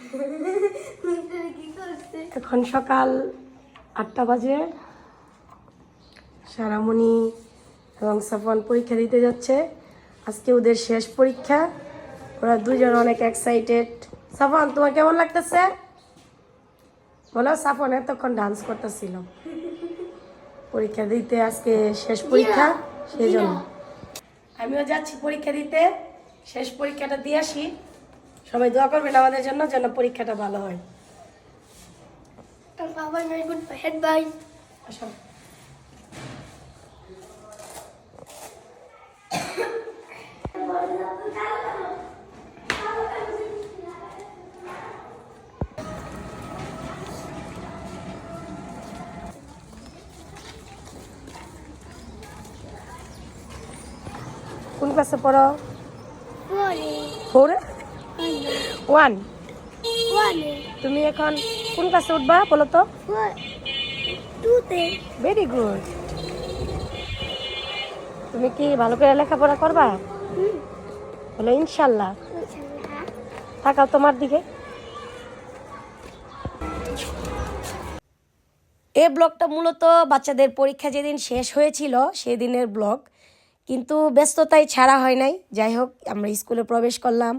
এখন সকাল আটটা বাজে। সারামণি এবং সাফন পরীক্ষা দিতে যাচ্ছে। আজকে ওদের শেষ পরীক্ষা। ওরা দুজন অনেক এক্সাইটেড সাফন তোমার কেমন লাগতেছে? বলো সাফন এতক্ষণ ডান্স করতেছিল। পরীক্ষা দিতে আজকে শেষ পরীক্ষা। সেই জন্য। আমিও যাচ্ছি পরীক্ষা দিতে। শেষ পরীক্ষাটা দিয়ে আসি। সবাই দোয়া করবেন আমাদের জন্য যেন পরীক্ষাটা ভালো হয়। বাবা গুড হেড বাই আসো। কোন ক্লাসে পড়ো। ফোর? ওয়ান। ওয়ানে। তুমি এখন কোন ক্লাসে উঠবা বলো তো? ভেরি গুড তুমি কি ভালো করে লেখাপড়া করবা? বলো ইনশাল্লাহ। তাকাও তোমার দিকে। এ ব্লগটা মূলত বাচ্চাদের পরীক্ষা যেদিন শেষ হয়েছিল সেদিনের ব্লগ। কিন্তু ব্যস্ততায় ছাড়া হয় নাই। যাই হোক আমরা স্কুলে প্রবেশ করলাম।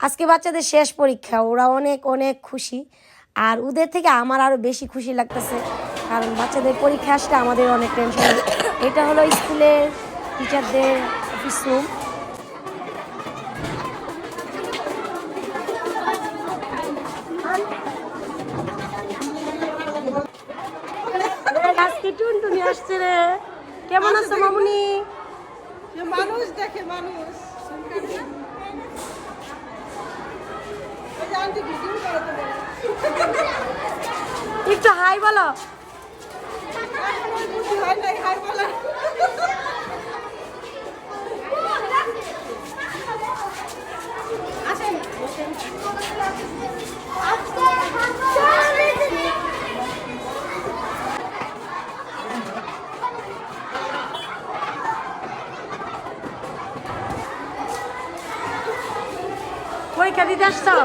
আজকে বাচ্চাদের শেষ পরীক্ষা ওরা অনেক অনেক খুশি। আর ওদের থেকে আমার আরও বেশি খুশি লাগতেছে কারণ বাচ্চাদের পরীক্ষা আসলে আমাদের অনেক টেনশন এটা হলো স্কুলের টিচারদের অফিস রুম আজকে টুনটুনি আসছে রে। কেমন আছো মামুনি? মানুষ দেখে মানুষ ওই যে আন্টি ভিডিও করে তো বলে। একটু হাই বলো। পরীক্ষা দিতে আসছো?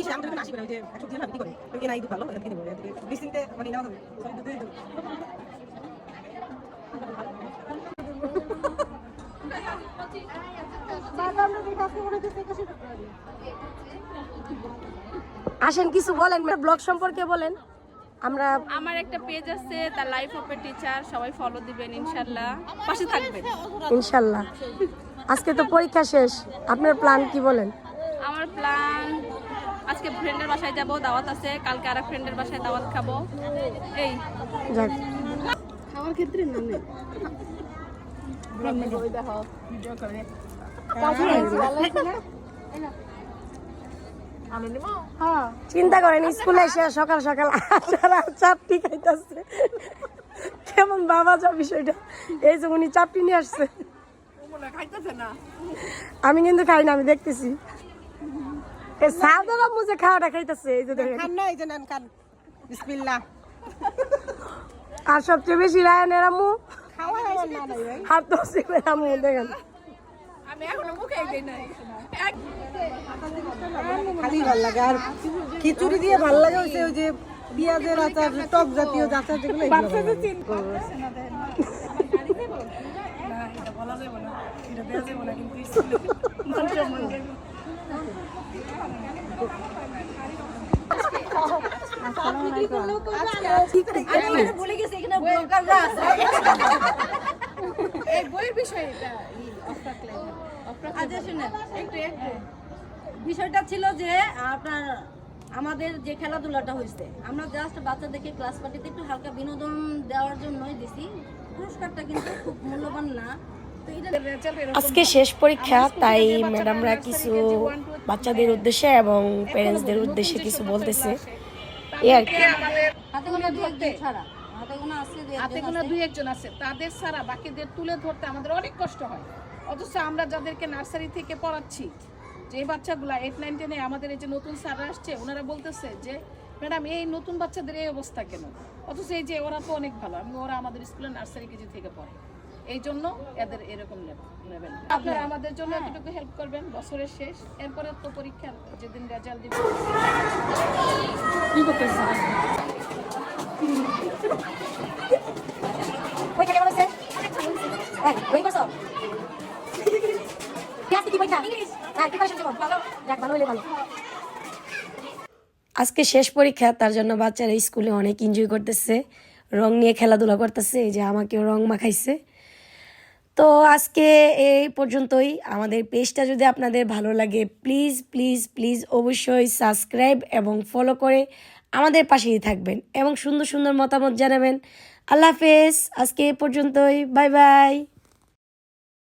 ইসে আমাদের এখানে আসি করে, যে একশো দিন বিক্রি করে। ওই কেনা দুধ ভালো, এখান নেব, এখান থেকে বিশ দিনতে মানে নেওয়া হবে। আসেন কিছু বলেন ব্লগ সম্পর্কে বলেন। আমরা আমার একটা পেজ আছে তার লাইফ অফ এ টিচার সবাই ফলো দিবেন ইনশাল্লাহ। পাশে থাকবেন। ইনশাল্লাহ। আজকে তো পরীক্ষা শেষ আপনার প্ল্যান কি বলেন? আমার প্ল্যান আজকে ফ্রেন্ডের বাসায় যাব দাওয়াত আছে কালকে আর ফ্রেন্ডের বাসায় দাওয়াত খাব। এই। যাক। খাওয়ার ক্ষেত্রে না নেই। চিন্তা করেন স্কুলে এসে সকাল সকাল আচার চাপটি খাইতেছে। কেমন বাবা যা বিষয়টা। এই যে উনি চাপটি নিয়ে আসছে। আমি কিন্তু খাই না আমি দেখতেছি। মুজে খাওয়াটা খাইতেছে এই যে দেখেন খান না, এই যে নেন, খান। বিসমিল্লাহ। আর সবচেয়ে বেশি রায়নের আম্মু? না তো আম্মু দেখেন। আমি এখনও মুখে দিই নাই। খালি ভালো লাগে আর খিচুড়ি দিয়ে ভালো লাগে ওই যে পেঁয়াজের আচার টক জাতীয় যে আচার যেগুলো এটা আচ্ছা শুনেন একটু একটু বিষয়টা ছিল যে আপনার আমাদের যে খেলাধুলাটা হয়েছে, আমরা জাস্ট বাচ্চাদেরকে ক্লাস পার্টিতে একটু হালকা বিনোদন দেওয়ার জন্যই দিছি। পুরস্কারটা কিন্তু খুব মূল্যবান না। আজকে শেষ পরীক্ষা তাই ম্যাডামরা কিছু বাচ্চাদের উদ্দেশ্যে এবং প্যারেন্টসদের উদ্দেশ্যে কিছু বলতেছে। এই আর কি। হাতে গোনা। দুই একজন আছে তাদের ছাড়া বাকিদের তুলে ধরতে আমাদের অনেক কষ্ট হয়। অথচ আমরা যাদেরকে নার্সারি থেকে পড়াচ্ছি যে বাচ্চাগুলা এইট নাইন টেনে আমাদের এই যে নতুন স্যাররা আসছে ওনারা বলতেছে যে ম্যাডাম এই নতুন বাচ্চাদের এই অবস্থা কেন? অথচ এই যে ওরা তো অনেক ভালো। আমি ওরা আমাদের স্কুলে নার্সারি কেজি থেকে পড়ে। এই জন্য এদের এরকম লেভেল আপনারা আমাদের জন্য এতটুকু হেল্প করবেন বছরের শেষ। এরপরে তো পরীক্ষা যেদিন রেজাল্ট দিবে পরীক্ষা কেমন হয়েছে? হ্যাঁ কি হ্যাঁ আজকে শেষ পরীক্ষা তার জন্য বাচ্চারা স্কুলে অনেক এনজয় করতেছে রং নিয়ে খেলাধুলা করতেছে এই যে আমাকেও রং মাখাইছে। তো আজকে এই পর্যন্তই। আমাদের পেজটা যদি আপনাদের ভালো লাগে প্লিজ প্লিজ প্লিজ অবশ্যই সাবস্ক্রাইব এবং ফলো করে আমাদের পাশেই থাকবেন এবং সুন্দর সুন্দর মতামত জানাবেন। আল্লাহ হাফেজ, আজকে এই পর্যন্তই। Bye bye